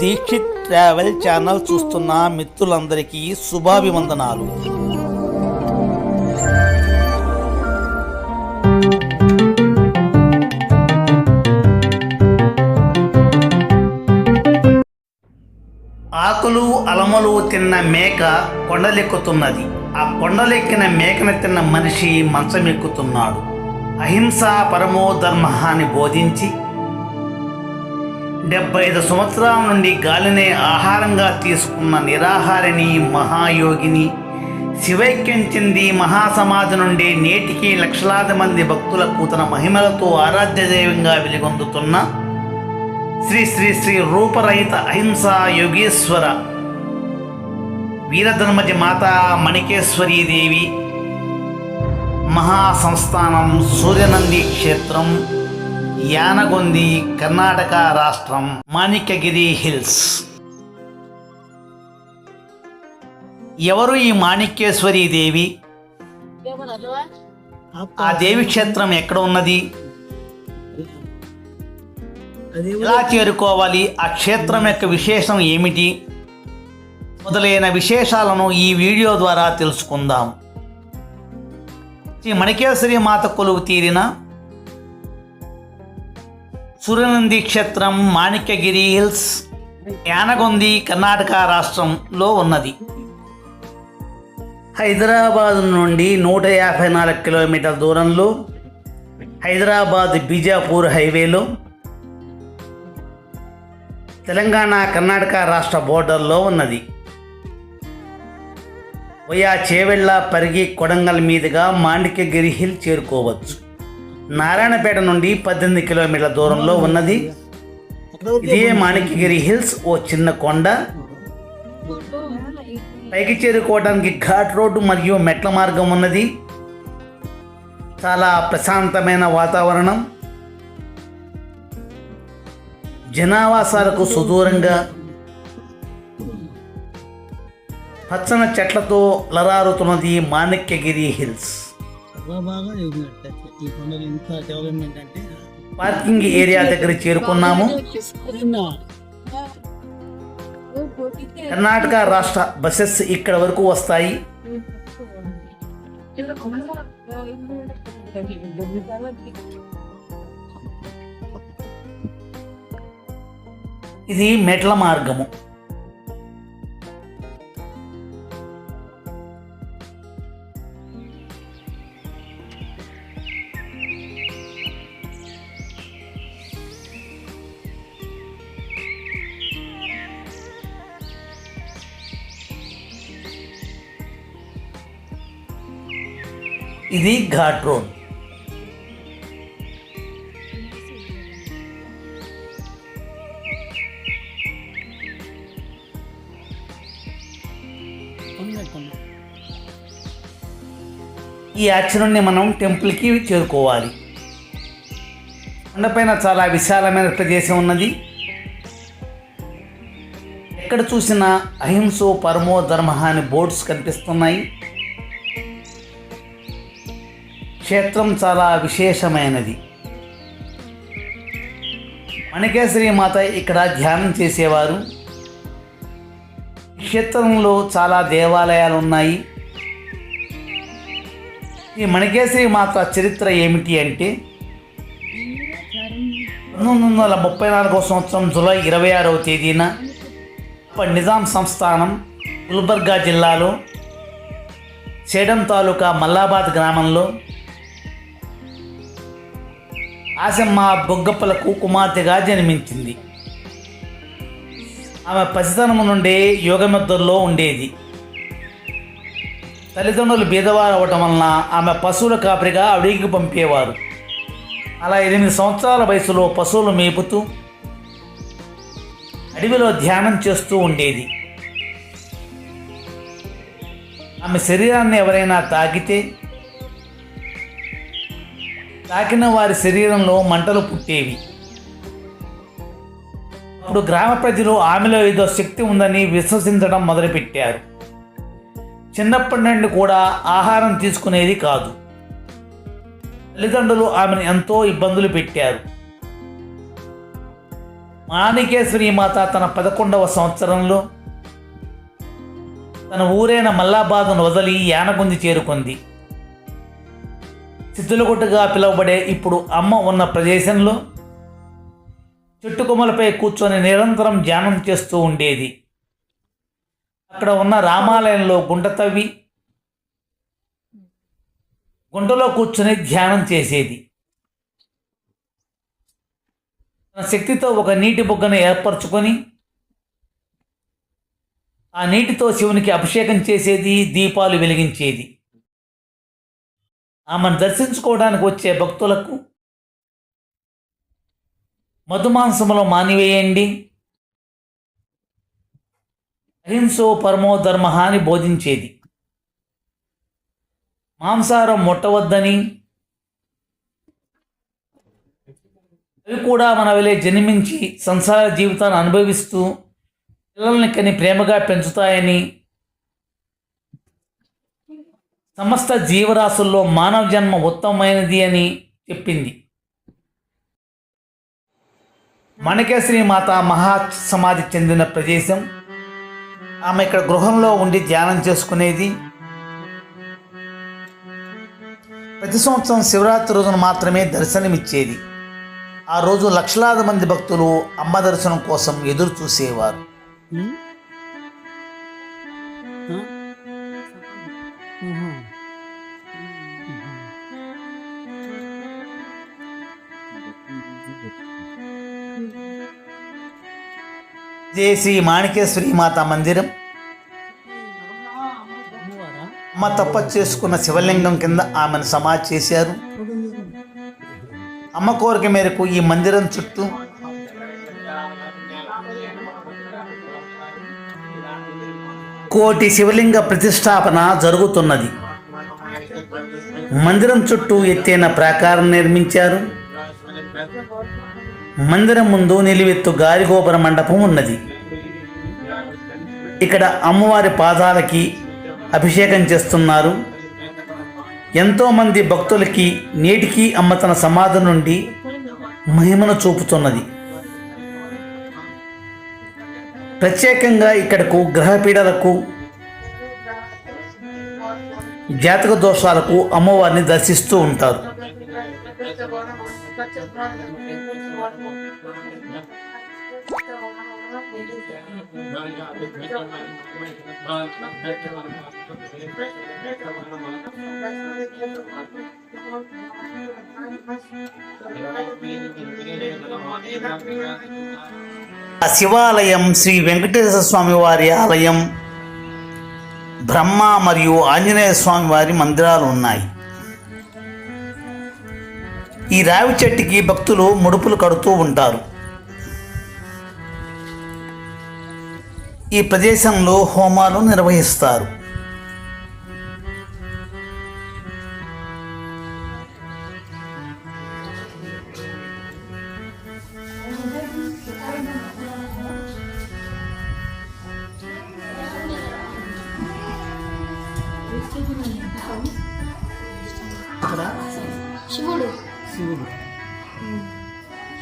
Dixit travel channel చూస్తున్న మిత్రులందరికీ శుభాభివందనాలు. ఆకులు అలమలు తిన్న మేక కొండలెక్కుతున్నది. ఆ కొండలెక్కిన మేకను తిన్న మనిషి మంచమెక్కుతున్నాడు. అహింస పరమో ధర్మ అని బోధించి డెబ్బై ఐదు సంవత్సరాల నుండి గాలినే ఆహారంగా తీసుకున్న నిరాహారిణి మహాయోగిని శివైక్యం చెంది మహాసమాధి నుండి నేటికి లక్షలాది మంది భక్తులకు తన మహిమలతో ఆరాధ్యదైవంగా వెలుగొందుతున్న శ్రీ శ్రీ శ్రీ రూపరహిత అహింస యోగేశ్వర వీరధర్మజ మాత మణికేశ్వరీ దేవి మహాసంస్థానం సూర్యనంది క్షేత్రం. యానగొంది కర్ణాటక రాష్ట్రం మాణిక్యగిరి హిల్స్. ఎవరు ఈ మాణిక్యేశ్వరి దేవి? ఆ దేవి క్షేత్రం ఎక్కడ ఉన్నది? ఎలా చేరుకోవాలి? ఆ క్షేత్రం యొక్క విశేషం ఏమిటి? మొదలైన విశేషాలను ఈ వీడియో ద్వారా తెలుసుకుందాం. శ్రీ మణికేశ్వరి మాత కొలువు తీరిన సూర్యనంది క్షేత్రం మాణిక్యగిరి హిల్స్ యానగొంది కర్ణాటక రాష్ట్రంలో ఉన్నది. హైదరాబాద్ నుండి నూట యాభై నాలుగు కిలోమీటర్ల దూరంలో హైదరాబాద్ బీజాపూర్ హైవేలో తెలంగాణ కర్ణాటక రాష్ట్ర బోర్డర్లో ఉన్నది. వయా చేవెళ్ళ పరిగి కొడంగల్ మీదుగా మాణిక్యగిరి హిల్ చేరుకోవచ్చు. నారాయణపేట నుండి పద్దెనిమిది కిలోమీటర్ల దూరంలో ఉన్నది. ఇదే మాణిక్యగిరి హిల్స్ ఓ చిన్న కొండ. పైకి చేరుకోవడానికి ఘాట్ రోడ్డు మరియు మెట్ల మార్గం ఉన్నది. చాలా ప్రశాంతమైన వాతావరణం. జనావాసాలకు సుదూరంగా పచ్చని చెట్లతో లరారుతున్నది మాణిక్యగిరి హిల్స్. చాలా బాగా ఎదిగినట్టు ఈ కొండలు ఇంత డెవలప్మెంట్ అంటే పార్కింగ్ ఏరియా దగ్గర చేరుకున్నాము. కర్ణాటక రాష్ట్ర బస్సెస్ ఇక్కడ వరకు వస్తాయి. ఇది మెట్ల మార్గము. ఇది ఘాట్ రోడ్. ఈ యాక్సిడెంట్ని మనం టెంపుల్కి చేరుకోవాలి. కొండపైన చాలా విశాలమైన ప్రదేశం ఉన్నది. ఎక్కడ చూసినా అహింసో పరమో ధర్మ అని బోర్డ్స్ కనిపిస్తున్నాయి. క్షేత్రం చాలా విశేషమైనది. మణికేశ్వరి మాత ఇక్కడ ధ్యానం చేసేవారు. క్షేత్రంలో చాలా దేవాలయాలు ఉన్నాయి ఈ మణికేశ్వరి మాత చరిత్ర ఏమిటి అంటే పంతొమ్మిది వందల ముప్పై నాలుగవ సంవత్సరం జూలై ఇరవై ఆరవ తేదీన అప్పటి నిజాం సంస్థానం గుల్బర్గా జిల్లాలో సేడం తాలూకా మల్లాబాద్ గ్రామంలో ఆశమ్మ బొగ్గప్పలకు కుమార్తెగా జన్మించింది. ఆమె పసితనము నుండే యోగమెద్దల్లో ఉండేది. తల్లిదండ్రులు బీదవారు అవ్వటం వలన ఆమె పశువుల కాపరిగా అడవికి పంపేవారు. అలా ఎనిమిది సంవత్సరాల వయసులో పశువులు మేపుతూ అడవిలో ధ్యానం చేస్తూ ఉండేది. ఆమె శరీరాన్ని ఎవరైనా తాకితే తాకిన వారి శరీరంలో మంటలు పుట్టేవి. అప్పుడు గ్రామ ప్రజలు ఆమెలో ఏదో శక్తి ఉందని విశ్వసించడం మొదలుపెట్టారు. చిన్నప్పటి నుండి కూడా ఆహారం తీసుకునేది కాదు. తల్లిదండ్రులు ఆమెను ఎంతో ఇబ్బందులు పెట్టారు. మాణికేశ్వరి మాత తన పదకొండవ సంవత్సరంలో తన ఊరైన మల్లాబాదును వదిలి యానగుంది చేరుకుంది. చిత్తులగుట్టుగా పిలువబడే ఇప్పుడు అమ్మ ఉన్న ప్రదేశంలో చెట్టుకొమ్మలపై కూర్చొని నిరంతరం ధ్యానం చేస్తూ ఉండేది. అక్కడ ఉన్న రామాలయంలో గుంట తవ్వి గుంటలో కూర్చొని ధ్యానం చేసేది. తన శక్తితో ఒక నీటి బుగ్గను ఏర్పరచుకొని ఆ నీటితో శివునికి అభిషేకం చేసేది దీపాలు వెలిగించేది. ఆమెను దర్శించుకోవడానికి వచ్చే భక్తులకు మధుమాంసములో మానివేయండి. అహింసో పరమో ధర్మ అని బోధించేది. మాంసాహారం ముట్టవద్దని అవి కూడా మన వలె జన్మించి సంసార జీవితాన్ని అనుభవిస్తూ పిల్లల్ని కని ప్రేమగా పెంచుతాయని సమస్త జీవరాశుల్లో మానవ జన్మ ఉత్తమమైనది అని చెప్పింది. మణికేశ్వరి మాత మహా సమాధి చెందిన ప్రదేశం. ఆమె ఇక్కడ గృహంలో ఉండి ధ్యానం చేసుకునేది. ప్రతి సంవత్సరం శివరాత్రి రోజున మాత్రమే దర్శనమిచ్చేది. ఆ రోజు లక్షలాది మంది భక్తులు అమ్మ దర్శనం కోసం ఎదురు చూసేవారు జయ శ్రీ మాణికేశ్వరి మాత మందిరం. అమ్మ తపస్సు చేసుకున్న శివలింగం కింద ఆమెను సమాధి చేశారు. అమ్మ కోరిక మేరకు ఈ మందిరం చుట్టూ కోటి శివలింగ ప్రతిష్టాపన జరుగుతున్నది. మందిరం చుట్టూ ఎత్తైన ప్రాకారం నిర్మించారు. మందిరం ముందు నిలువెత్తు గాలిగోపుర మండపం ఉన్నది. ఇక్కడ అమ్మవారి పాదాలకి అభిషేకం చేస్తున్నారు. ఎంతోమంది భక్తులకి నేటికి అమ్మ తన సమాధి నుండి మహిమను చూపుతున్నది. ప్రత్యేకంగా ఇక్కడకు గ్రహపీడలకు జాతక దోషాలకు అమ్మవారిని దర్శిస్తూ ఉంటారు. శివాలయం శ్రీ వెంకటేశ్వర స్వామి వారి ఆలయం బ్రహ్మ మరియు ఆంజనేయ స్వామి వారి మందిరాలు ఉన్నాయి. ఈ రావి చెట్టుకి భక్తులు ముడుపులు కడుతూ ఉంటారు. ఈ ప్రదేశంలో హోమాలు నిర్వహిస్తారు.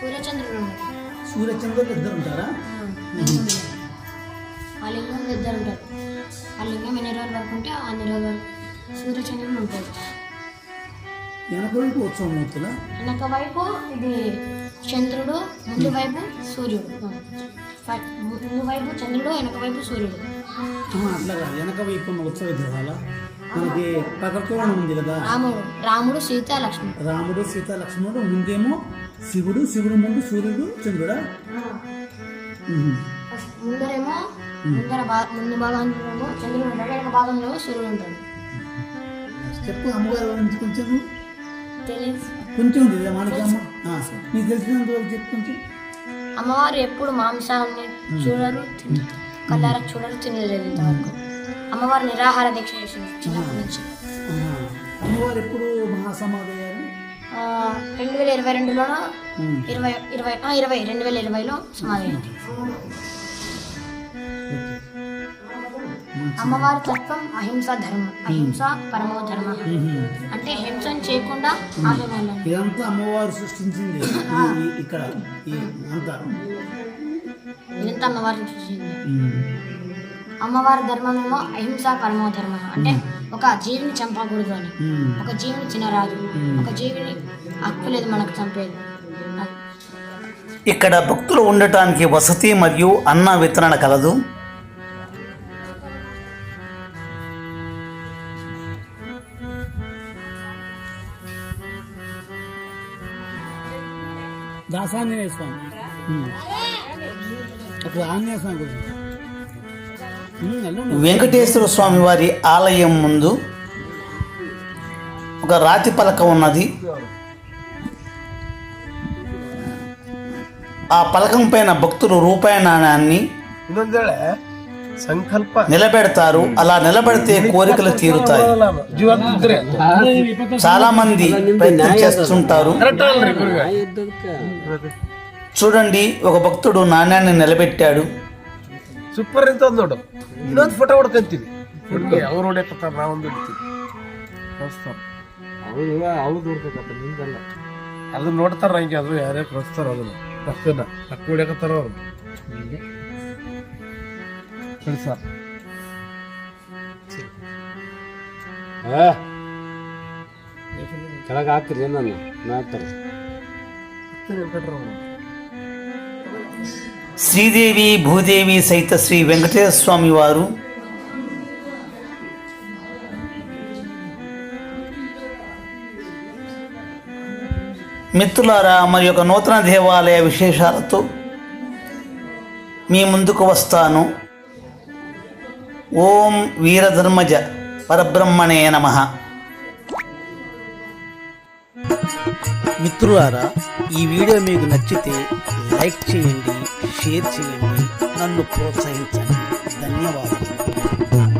సూర్యచంద్రుడు సూర్యచంద్రులు ఇద్దరు ఉంటారా? ఆ లింగం ఇద్దరు ఉంటారు. ఆ లింగం ఎన్ని రోజుల వరకు ఉంటే అన్ని రోజుల వరకు సూర్యచంద్రుడు ఉంటుంది వెనక వైపు ఉత్సవం మూర్తులా వెనక వైపు ఇది చంద్రుడు ముందు వైపు సూర్యుడు. ముందు వైపు చంద్రుడు వెనక వైపు సూర్యుడు. అట్లా కాదు. వెనక వైపు ఉన్న ఉత్సవ విగ్రహాల? మనకి పకర్కోణం ఉంది కదా? రాముడు రాముడు సీత లక్ష్మణుడు రాముడు సీత లక్ష్మణుడు ముందేమో శివుడు శివుడు ముందు సూర్యుడు చంద్రుడా? ముందరేమో ముందర ముందు భాగంలో చంద్రుడు ఉంటాడు వెనక భాగంలో సూర్యుడు ఉంటాడు. చెప్పు అమ్మగారి గురించి కొంచెం కొంచెం మనకి అమ్మ. ఆ, నీకు తెలిసినంత వరకు చెప్పు కొంచెం. అమ్మవారు ఎప్పుడు మాంసాన్ని చూడరు కళ్ళారా చూడరు తినలేదు ఇంతవరకు. అమ్మవారు నిరాహార దీక్ష చేసింది చిన్నప్పటి నుంచి. అమ్మవారు ఎప్పుడు మహాసమాధి రెండు వేల ఇరవై రెండులోనో. ఇరవై ఇరవై ఇరవై రెండు వేల ఇరవైలో సమాధి అయింది. అమ్మవారి తత్వం అహింస ధర్మం. అహింస పరమో ధర్మ. అంటే హింసను చేయకుండా ఇదంతా అమ్మవారు సృష్టించింది. ఇక్కడ ఇదంతా అమ్మవారిని చూసింది ఉమ్. అమ్మవారి ధర్మమేమో అహింస పరమో ధర్మం. అంటే ఒక జీవిని చంపకూడదు అని. ఒక జీవిని చిన్నరాదు ఒక జీవిని హక్కు లేదు మనకు చంపేది. ఇక్కడ భక్తులు ఉండటానికి వసతి మరియు అన్న వితరణ కలదు. దాసాంజనేయ స్వామి. అక్కడ ఆంజనేయ స్వామి వెంకటేశ్వర స్వామి వారి ఆలయం ముందు ఒక రాతి పలక ఉన్నది. ఆ పలకం పైన భక్తులు రూపాయి నాణ్యాన్ని సంకల్ప. నిలబెడతారు. అలా నిలబెడితే కోరికలు తీరుతాయి. చాలా మంది ప్రయత్నం చేస్తుంటారు. చూడండి ఒక భక్తుడు నాణ్యాన్ని నిలబెట్టాడు. ಸೂಪರ್ ಅಂತ ಒಂದು ನೋಡು. ಇನ್ನೊಂದು ಫೋಟೋ ಹೊಡ್ಕೊಂತೀವಿ. ಹುಡುಗಿ ಅವ್ರು ಹೊಡ್ಯಕತ್ತಾರ ನಾವೊಂದು ಹಿಡ್ತೀವಿ. ಕಳಿಸ್ತಾರ ಅದನ್ನ ನೋಡ್ತಾರ ಹಂಗೆ ಅದು ಯಾರೇ ಕಳಿಸ್ತಾರ ಅದನ್ನ. ಪಕ್ಕನ ತಕ್ಕ ಹೊಡೆಯಕತ್ತಾರ ಅವ್ರು. ಕಳಿಸ್ತಾರ ಕೆಳಗೆ ಹಾಕ್ರಿ ನಾನು? ಮಾಡ್ತಾರೆ శ్రీదేవి భూదేవి సహిత శ్రీ వెంకటేశ్వర స్వామి వారు మిత్రులారా మరి యొక్క నూతన దేవాలయ విశేషాలతో మీ ముందుకు వస్తాను. ఓం వీరధర్మజ పరబ్రహ్మణే నమ. మిత్రులారా ఈ వీడియో మీకు నచ్చితే లైక్ చేయండి షేర్ చేయండి. నన్ను ప్రోత్సహించండి. ధన్యవాదాలు